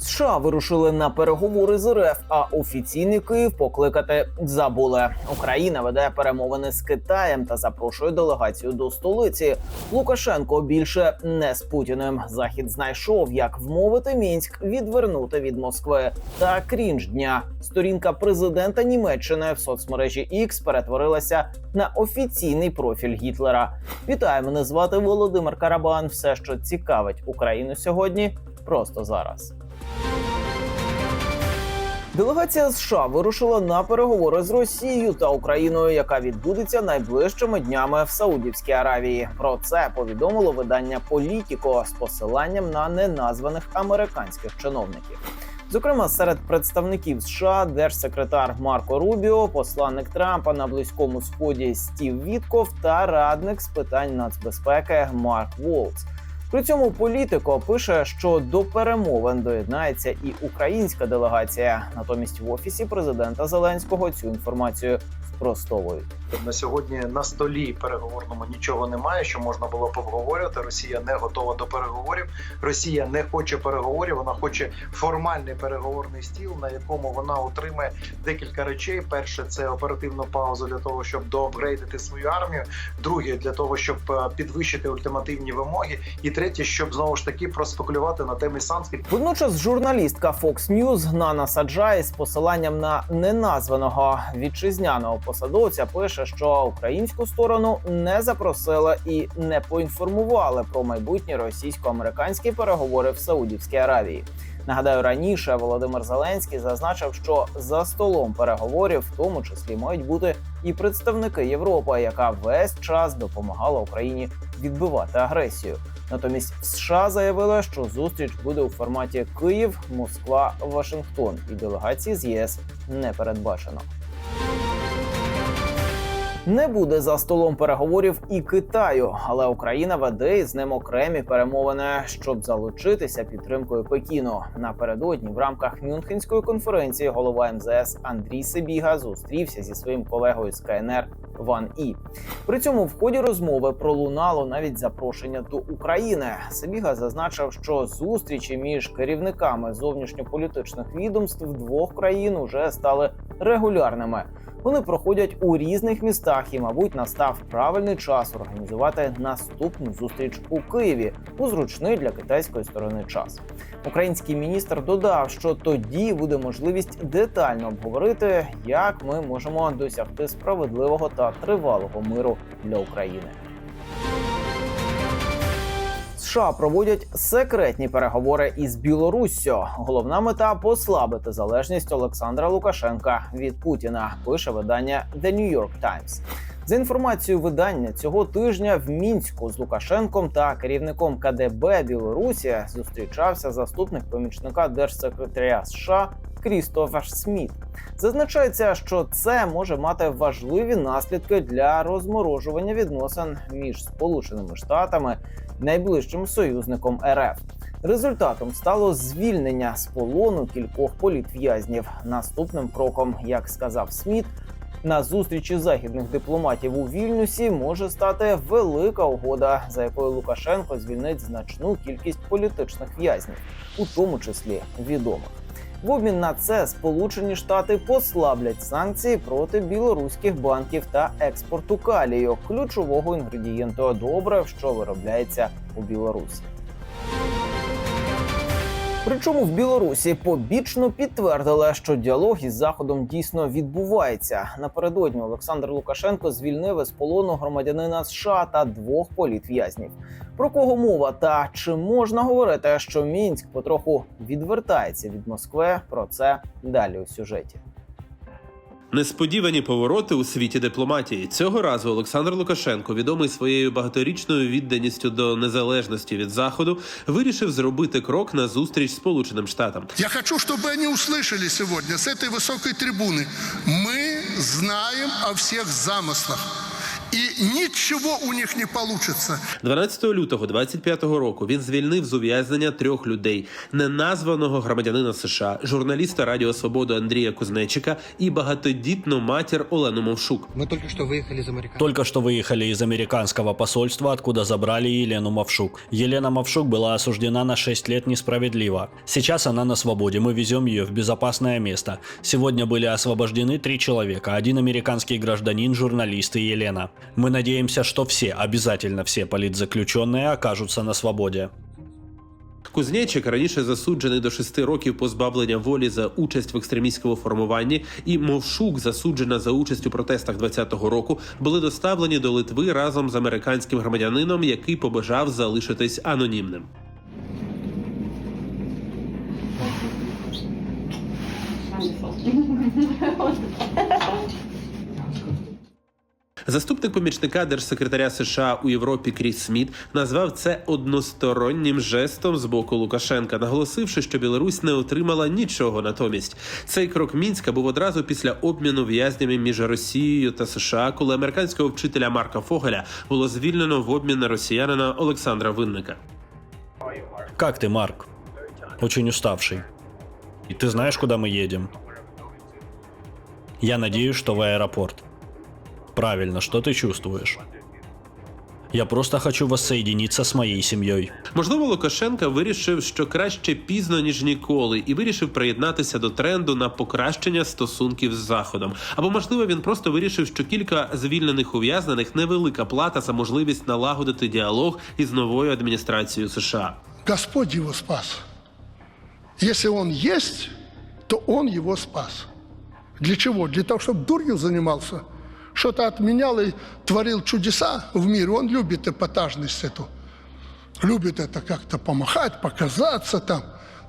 США вирушили на переговори з РФ, а офіційний Київ покликати забули. Україна веде перемовини з Китаєм та запрошує делегацію до столиці. Лукашенко більше не з Путіним. Захід знайшов, як вмовити мінськ відвернути від Москви. Та крінж дня сторінка президента Німеччини в соцмережі X перетворилася на офіційний профіль Гітлера. Вітаю, мене звати Володимир Карабан. Все, що цікавить Україну сьогодні, просто зараз. Делегація США вирушила на переговори з Росією та Україною, яка відбудеться найближчими днями в Саудівській Аравії. Про це повідомило видання Політіко з посиланням на неназваних американських чиновників. Зокрема, серед представників США держсекретар Марко Рубіо, посланник Трампа на близькому сході Стів Вітков та радник з питань нацбезпеки Марк Волц. При цьому політико пише, що до перемовин доєднається і українська делегація. Натомість в офісі президента Зеленського цю інформацію спростовують. На сьогодні на столі переговорному нічого немає, що можна було б обговорювати. Росія не готова до переговорів. Росія не хоче переговорів. Вона хоче формальний переговорний стіл, на якому вона отримає декілька речей. Перше це оперативну паузу для того, щоб доапгрейдити свою армію. Друге для того, щоб е, підвищити ультимативні вимоги. І третє, щоб знову ж таки проспекулювати на темі санкцій. Водночас журналістка Fox News Нана Саджай з посиланням на неназваного вітчизняного посадовця пише, що українську сторону не запросили і не поінформували про майбутні російсько-американські переговори в Саудівській Аравії. Нагадаю, раніше Володимир Зеленський зазначив, що за столом переговорів, в тому числі, мають бути і представники Європи, яка весь час допомагала Україні відбивати агресію. Натомість США заявили, що зустріч буде у форматі Київ, Москва, Вашингтон, і делегації з ЄС не передбачено. Не буде за столом переговорів і Китаю, але Україна веде із ним окремі перемовини, щоб залучитися підтримкою Пекіну. Напередодні в рамках Мюнхенської конференції голова МЗС Андрій Сибіга зустрівся зі своїм колегою з КНР Ван І. При цьому в ході розмови пролунало навіть запрошення до України. Сибіга зазначив, що зустрічі між керівниками зовнішньополітичних відомств двох країн уже стали регулярними. Вони проходять у різних містах, і, мабуть, настав правильний час організувати наступну зустріч у Києві у зручний для китайської сторони час. Український міністр додав, що тоді буде можливість детально обговорити, як ми можемо досягти справедливого та тривалого миру для України. США проводять секретні переговори із Білоруссю. Головна мета послабити залежність Олександра Лукашенка від Путіна. Пише видання The New York Times. За інформацією видання цього тижня в мінську з Лукашенком та керівником КДБ Білорусі зустрічався заступник помічника держсекретаря США Крістофер Сміт. Зазначається, що це може мати важливі наслідки для розморожування відносин між Сполученими Штатами найближчим союзником РФ. Результатом стало звільнення з полону кількох політв'язнів. Наступним кроком, як сказав Сміт, на зустрічі західних дипломатів у Вільнюсі може стати велика угода, за якою Лукашенко звільнить значну кількість політичних в'язнів, у тому числі відомих. В обмін на це Сполучені Штати послаблять санкції проти білоруських банків та експорту калію, ключового інгредієнту добрив, що виробляється у Білорусі. Причому в Білорусі побічно підтвердили, що діалог із заходом дійсно відбувається. Напередодні Олександр Лукашенко звільнив із полону громадянина США та двох політв'язнів. Про кого мова та чи можна говорити, що мінськ потроху відвертається від Москви? Про це далі у сюжеті. Несподівані повороти у світі дипломатії цього разу Олександр Лукашенко, відомий своєю багаторічною відданістю до незалежності від заходу, вирішив зробити крок на зустріч Сполученим Штатам. Я хочу, чтобы они услышали сегодня с этой высокой трибуны. Мы знаем о всех замыслах. И ничего у них не получится. 12 лютого 25-го року він звільнив з ув'язнення трьох людей: неназваного громадянина США, журналіста Радіо Свободу Андрія Кузнечика і багатодітну матір Олену Мовшук. Мы только что выехали из Америки. Только что выехали из американского посольства, откуда забрали Елену Мовшук. Елена Мовшук была осуждена на 6 лет несправедливо. Сейчас она на свободе, мы везем ее в безопасное место. Сегодня были освобождены три человека, один американский гражданин, журналист и Елена. Мы надеемся, что все, обязательно все политзаключенные окажутся на свободе. Кузнєчик раніше засуджений до шести років позбавлення волі за участь в екстремістському формуванні, і Мовшук, засуджена за участь у протестах 20-го року, були доставлені до Литви разом з американським громадянином, який побажав залишитись анонімним. Заступник помічника держсекретаря США у Європі Кріс Сміт назвав це одностороннім жестом з боку Лукашенка, наголосивши, що Білорусь не отримала нічого натомість. Цей крок мінська був одразу після обміну в'язнями між Росією та США, коли американського вчителя Марка Фогеля було звільнено в обмін на росіянина Олександра Винника. Как ты, Марк? Очень уставший. И ты знаешь, куда мы едем? Я надеюсь, что в аэропорт. Правильно, что ты чувствуешь? Я просто хочу воссоединиться с моей семьей. Можливо, Лукашенка вирішив, що краще пізно ніж ніколи, і вирішив приєднатися до тренду на покращення стосунків з заходом. Або можливо, він просто вирішив, що кілька звільнених ув'язнених невелика плата за можливість налагодити діалог із новою адміністрацією США. Господь его спас. Если он есть, то он его спас. Для чего? Для того, чтобы дурью занимался, что-то отменял и творил чудеса в мире. Он любит эпатажность эту. Любит это как-то помахать, показаться там.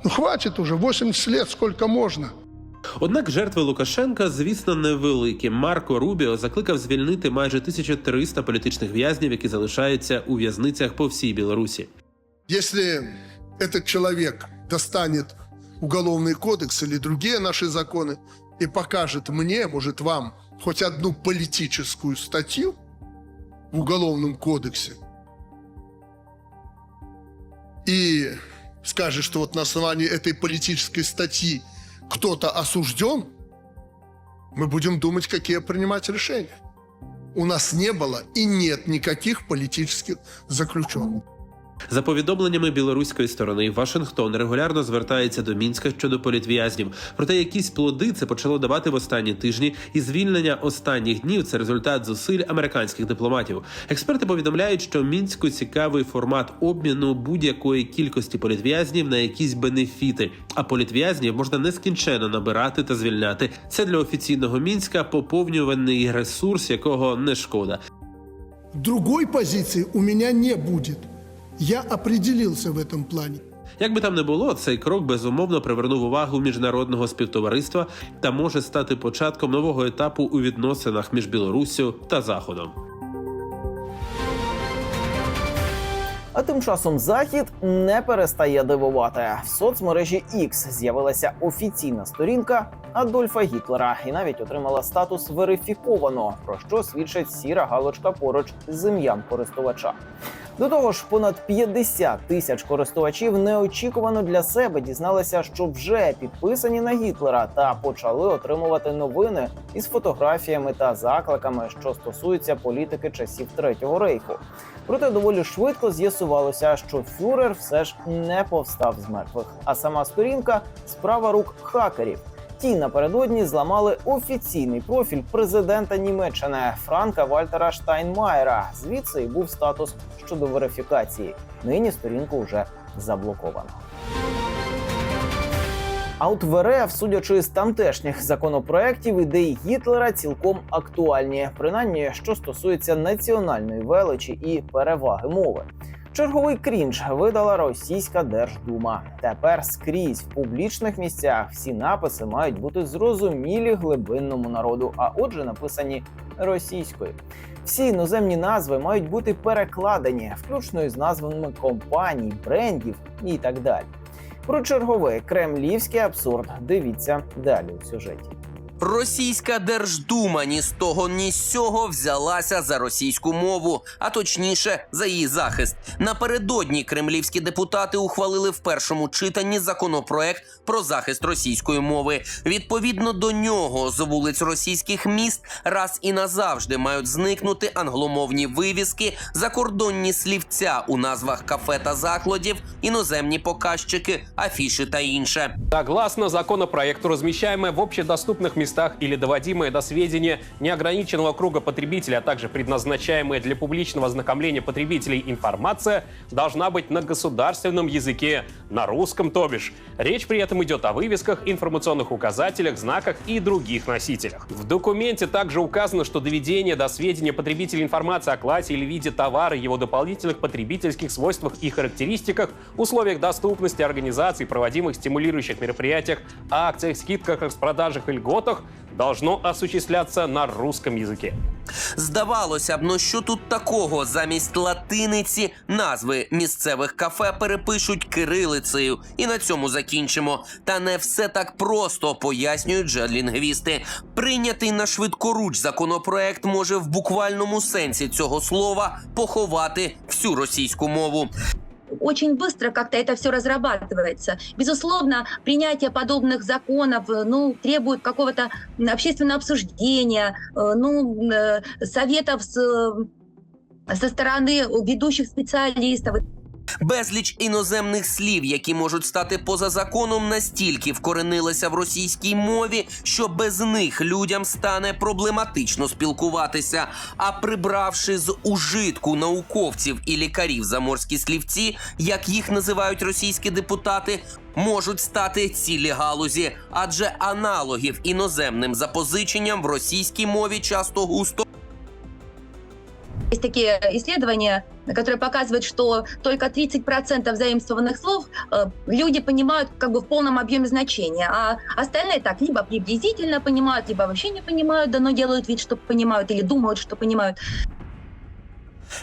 Ну хватит уже, 80 лет, сколько можно. Однак жертви Лукашенка, звісно, невеликі. Марко Рубіо закликав звільнити майже 1300 політичних в'язнів, які залишаються у в'язницях по всій Білорусі. Если этот человек достанет уголовный кодекс или другие наши законы и покажет мне, может вам, Хоть одну политическую статью в уголовном кодексе и скажет, что вот на основании этой политической статьи кто-то осужден, мы будем думать, какие принимать решения. У нас не было и нет никаких политических заключенных. За повідомленнями білоруської сторони, Вашингтон регулярно звертається до мінська щодо політв'язнів. Проте якісь плоди це почало давати в останні тижні, і звільнення останніх днів це результат зусиль американських дипломатів. Експерти повідомляють, що мінську цікавий формат обміну будь-якої кількості політв'язнів на якісь бенефіти. А політв'язнів можна нескінченно набирати та звільняти. Це для офіційного мінська поповнюваний ресурс, якого не шкода. Другой позиции у меня не будет. Я определился в этом плане. Як би там не було, цей крок безумовно привернув увагу міжнародного співтовариства та може стати початком нового етапу у відносинах між Білоруссю та Заходом. А тим часом захід не перестає дивувати. В соцмережі X з'явилася офіційна сторінка Адольфа Гітлера і навіть отримала статус верифіковано, про що свідчить сіра галочка поруч з ім'ям користувача. До того ж, понад 50 тисяч користувачів неочікувано для себе дізналися, що вже підписані на Гітлера та почали отримувати новини із фотографіями та закликами, що стосуються політики часів Третього рейху. Проте доволі швидко з'ясувалося, що фюрер все ж не повстав з мертвих, а сама сторінка справа рук хакерів. Ті напередодні зламали офіційний профіль президента Німеччини Франка Вальтера Штайнмаєра. Звідси і був статус щодо верифікації. Нині сторінку вже заблоковано. А от в РФ, судячи з тамтешніх законопроєктів, ідеї Гітлера цілком актуальні, принаймні що стосується національної величі і переваги мови. Черговий крінж видала російська держдума. Тепер скрізь в публічних місцях всі написи мають бути зрозумілі глибинному народу, а отже, написані російською. Всі іноземні назви мають бути перекладені, включно із назвами компаній, брендів і так далі. Про черговий кремлівський абсурд дивіться далі у сюжеті. Російська Держдума ні з того, ні з сього взялася за російську мову, а точніше за її захист. Напередодні кремлівські депутати ухвалили в першому читанні законопроект про захист російської мови. Відповідно до нього з вулиць російських міст раз і назавжди мають зникнути англомовні вивіски, закордонні слівця у назвах кафе та закладів, іноземні показчики, афіші та інше. Согласно законопроекту, размещаемая в общедоступних общедоступных местах или доводимая до сведения неограниченного круга потребителей, а также предназначаемая для публичного ознакомления потребителей информация должна быть на государственном языке, на русском то бишь. Речь при этом идет о вывесках, информационных указателях, знаках и других носителях. В документе также указано, что доведение до сведения потребителей информации о классе или виде товара, его дополнительных потребительских свойствах и характеристиках, условиях доступности организаций, проводимых стимулирующих мероприятиях, акциях, скидках, распродажах и льготах должно осуществляться на русском языке. Здавалося б, ну що тут такого? Замість латиниці назви місцевих кафе перепишуть кирилицею, і на цьому закінчимо. Та не все так просто, пояснюють же лінгвісти. Прийнятий на швидкоруч законопроект може в буквальному сенсі цього слова поховати всю російську мову. Очень быстро как-то это все разрабатывается. Безусловно, принятие подобных законов э, ну, требует какого-то общественного обсуждения, э, ну, э, советов с, со стороны ведущих специалистов. Безліч іноземних слів, які можуть стати поза законом, настільки вкоренилися в російській мові, що без них людям стане проблематично спілкуватися. А прибравши з ужитку науковців і лікарів заморські слівці, як їх називають російські депутати. Можуть стати цілі галузі, адже аналогів іноземним запозиченням в російській мові часто густо Есть такие исследования, которые показывают, что только 30% заимствованных слов э, люди понимают как бы в полном объеме значения, а остальные так либо приблизительно понимают, либо вообще не понимают, да но делают вид, что понимают или думают, что понимают.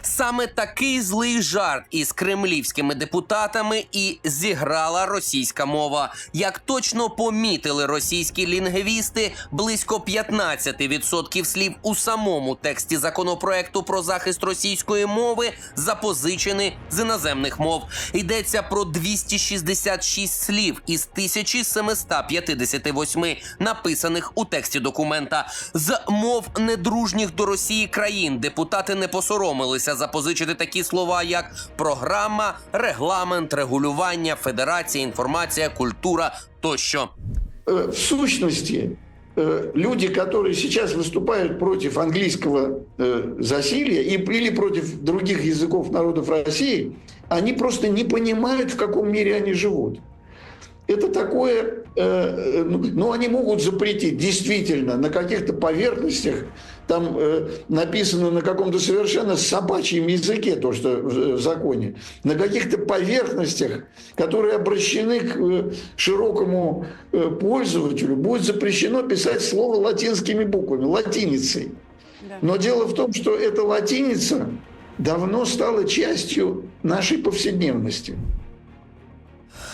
Саме такий злий жарт із кремлівськими депутатами і зіграла російська мова. Як точно помітили російські лінгвісти, близько 15% слів у самому тексті законопроекту про захист російської мови запозичені з іноземних мов. Йдеться про 266 слів із 1758 написаних у тексті документа. З мов недружніх до Росії країн депутати не посоромилися запозичити такі слова, як програма, регламент, регулювання, федерація, інформація, культура тощо. Э, в сущности, э, люди, которые сейчас выступают против английского э, засилья и, или против других языков народов России, они просто не понимают, в каком мире они живут. Это такое, э, ну, ну, они могут запретить действительно на каких-то поверхностях, там э, написано на каком-то совершенно собачьем языке, то, что в, в законе, на каких-то поверхностях, которые обращены к э, широкому э, пользователю, будет запрещено писать слово латинскими буквами, латиницей. Но дело в том, что эта латиница давно стала частью нашей повседневности.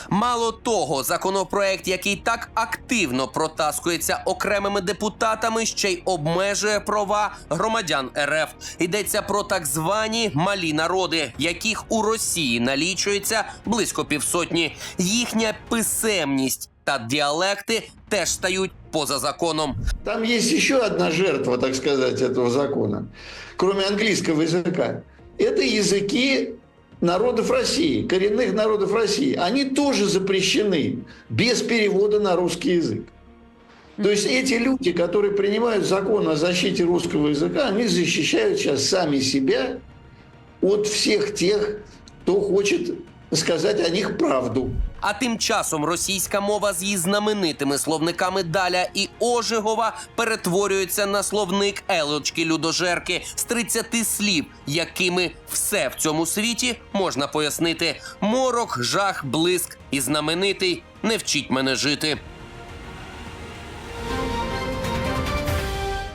Мало того, законопроект, який так активно протаскується окремими депутатами, ще й обмежує права громадян РФ. Йдеться про так звані малі народи, яких у Росії налічується близько півсотні. Їхня писемність та діалекти теж стають поза законом. Там есть еще одна жертва, так сказать, этого закона, кроме английского языка. Это языки Народов России, коренных народов России. Они тоже запрещены без перевода на русский язык. То есть эти люди, которые принимают закон о защите русского языка, они защищают сейчас сами себя от всех тех, кто хочет сказать о них правду. А тим часом російська мова з її знаменитими словниками Даля і Ожегова перетворюється на словник Елочки Людожерки з 30 слів, якими все в цьому світі можна пояснити: морок, жах, блиск і знаменитий не вчіть мене жити.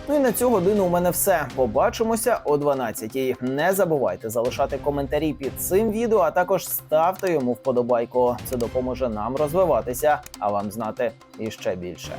Ну і на цю годину у мене все. Побачимося о 12-й. Не забувайте залишати коментарі під цим відео, а також ставте йому вподобайку. Це допоможе нам розвиватися, а вам знати іще більше.